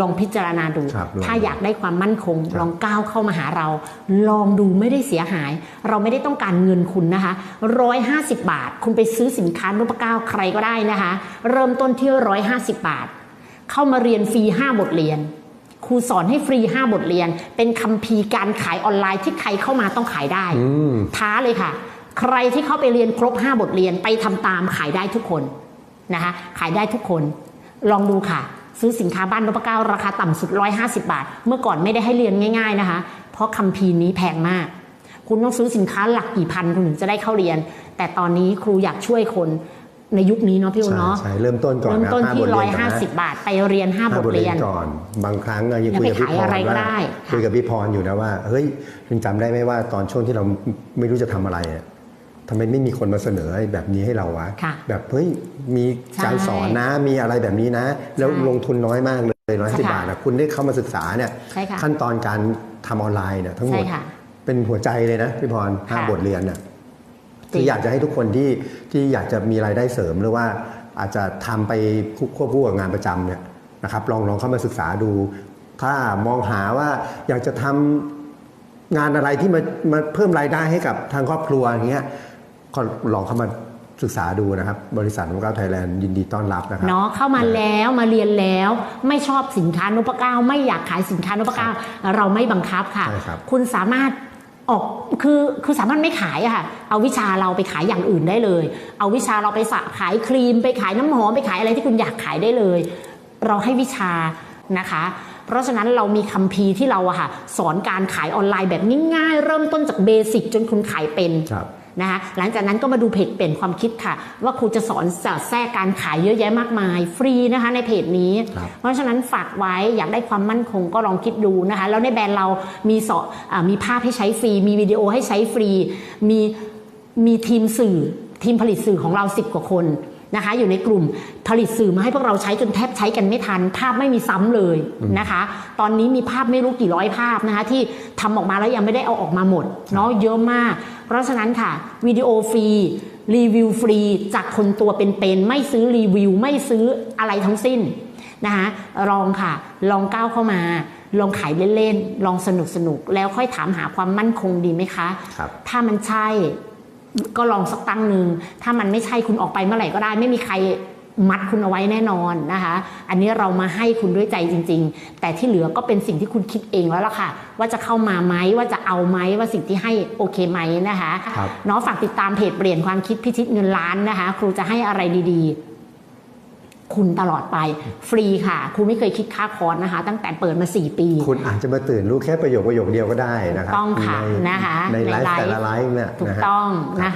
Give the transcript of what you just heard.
ลองพิจารณาดูครับลองถ้าอยากได้ความมั่นคงครับลองก้าวเข้ามาหาเรา ลองดูไม่ได้เสียหาย เราไม่ได้ต้องการเงินคุณนะคะ150 บาท คุณไปซื้อสินค้านพเก้าใครก็ได้นะคะ เริ่มต้นที่ 150 บาท เข้ามาเรียนฟรี 5 บทเรียนครูสอนให้ฟรี 5 บทเรียน เป็นคัมภีร์การขายออนไลน์ที่ใครเข้ามาต้องขายได้อืมท้าเลยค่ะ ใครที่เข้าไปเรียนครบ 5 บทเรียนไปทำตามขายได้ทุกคนนะคะ ขายได้ทุกคน ลองดูค่ะ ซื้อสินค้าบ้านนพเก้าราคาต่ำสุด 150 บาท เมื่อก่อนไม่ได้ให้เรียนง่าย ๆนะคะ เพราะคัมภีร์นี้แพงมาก คุณต้องซื้อสินค้าหลักกี่พันคุณถึงจะได้เข้าเรียน แต่ตอนนี้ครูอยากช่วยคนในยุคนี้เนาะพี่อุ้นใช่เนาะใช่เริ่มต้นก่อนเริ่มนะต้นห้าที่บทเรียนก่อนนะ150บาทไปเรียน5ห้าบบททเรีเรียยนนก่อน บางครั้งอะยังแล้วคุยกับไปพี่พขายอะไรรก็ว่าได้คุยกับพี่พรอยู่นะว่าเฮ้ยคุณจำได้ไหมว่าตอนช่วงที่เราไม่รู้จะทำอะไรอะทำไมไม่มีคนมาเสนอไอ้แบบนี้ให้เราวะค่ะแบบเฮ้ยมีการใช่สอนนะมีอะไรแบบนี้นะ แล้วใช่ลงทุนน้อยมากเลยร้อยสิบใช่ค่ะบาทอะคุณได้เข้ามาศึกษาเนี่ยใช่ค่ะขั้นตอนการทำออนไลน์เนี่ยทั้งหมดใช่ค่ะเป็นหัวใจเลยนะพี่พรห้าค่ะบทเรียนน่ะจริงคืออยากจะให้ทุกคนที่ที่อยากจะมีรายได้เสริมหรือว่าอาจจะทำไปควบคู่กับงานประจำเนี่ยนะครับลองลองเข้ามาศึกษาดู ถ้ามองหาว่าอยากจะทำงานอะไรที่มามาเพิ่มรายได้ให้กับทางครอบครัวอย่างเงี้ย ก็ลองเข้ามาศึกษาดูนะครับ บริษัทนพเก้าไทยแลนด์ยินดีต้อนรับนะครับเนาะเข้ามาแล้วมาเรียนแล้วไม่ชอบสินค้านพเก้าไม่อยากขายสินค้านพเก้าเราไม่บังคับค่ะใช่ครับคุณสามารถออกคือคือสามารถไม่ขายอะค่ะเอาวิชาเราไปขายอย่างอื่นได้เลย เอาวิชาเราไปสะขายครีม ไปขายน้ำหอมไปขายอะไรที่คุณอยากขายได้เลย เราให้วิชานะคะ เพราะฉะนั้นเรามีคัมภีร์ที่เราอะค่ะสอนการขายออนไลน์แบบง่ายๆเริ่มต้นจากเบสิกจนคุณขายเป็นครับ นะคะหลังจากนั้นก็มาดูเพจเปลี่ยนความคิดค่ะ ว่าครูจะสอนสอดแทรกการขายเยอะแยะมากมาย ฟรีนะคะในเพจนี้ครับเพราะฉะนั้นฝากไว้อยากได้ความมั่นคงก็ลองคิดดูนะคะ แล้วในแบรนด์เรามีสอนอามีภาพให้ใช้ฟรี มีวิดีโอให้ใช้ฟรี มีมีทีมสื่อทีมผลิตสื่อของเรา 10 กว่าคน นะคะ อยู่ในกลุ่มผลิตสื่อมาให้พวกเราใช้จนแทบใช้กันไม่ทัน ภาพไม่มีซ้ำเลยนะคะ ตอนนี้มีภาพไม่รู้กี่ร้อยภาพนะคะ ที่ทำออกมาแล้วยังไม่ได้เอาออกมาหมดเนาะเยอะมาก เพราะฉะนั้นค่ะวิดีโอฟรีรีวิวฟรีจากคนตัวเป็นๆไม่ซื้อรีวิว ไม่ซื้ออะไรทั้งสิ้นนะคะลองค่ะ ลองก้าวเข้ามา ลองขายเล่นๆ ลองสนุกสนุกๆแล้วค่อยถามหาความมั่นคงดีไหมคะครับถ้ามันใช่ ก็ลองสักตั้งหนึ่งถ้ามันไม่ใช่คุณออกไปเมื่อไหร่ก็ได้ ไม่มีใครมัดคุณเอาไว้แน่นอนนะคะ อันนี้เรามาให้คุณด้วยใจจริง ๆ แต่ที่เหลือก็เป็นสิ่งที่คุณคิดเองแล้วล่ะค่ะ ว่าจะเข้ามาไหมว่าจะเอาไหมว่าสิ่งที่ให้โอเคไหมนะคะครับเนาะฝากติดตามเพจเปลี่ยนความคิดพิชิตเงินล้านนะคะ ครูจะให้อะไรดีๆ คุณตลอดไปฟรีค่ะครูไม่เคยคิดค่าคอร์สนะคะ ตั้งแต่เปิดมา 4 ปี คุณอาจจะมาตื่นรู้แค่ประโยคประโยคเดียวก็ได้นะครับถูกต้องค่ะในนะคะในไลในฟ์ไลฟ์แต่ละไลฟ์เนี่ยถูกนะฮะต้องนะคะ